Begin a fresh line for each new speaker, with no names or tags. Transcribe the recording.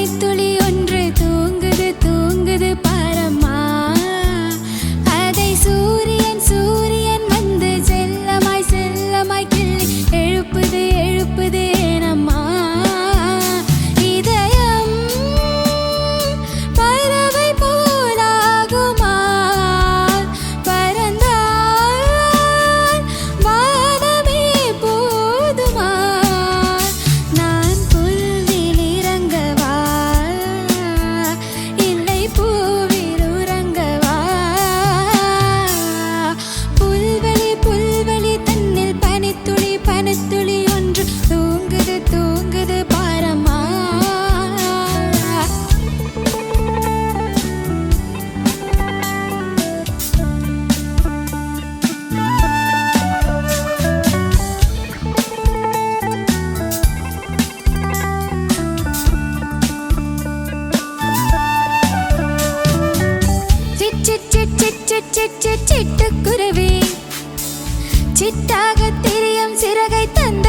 need to சிட்டாக திரியும் சிறகை தந்த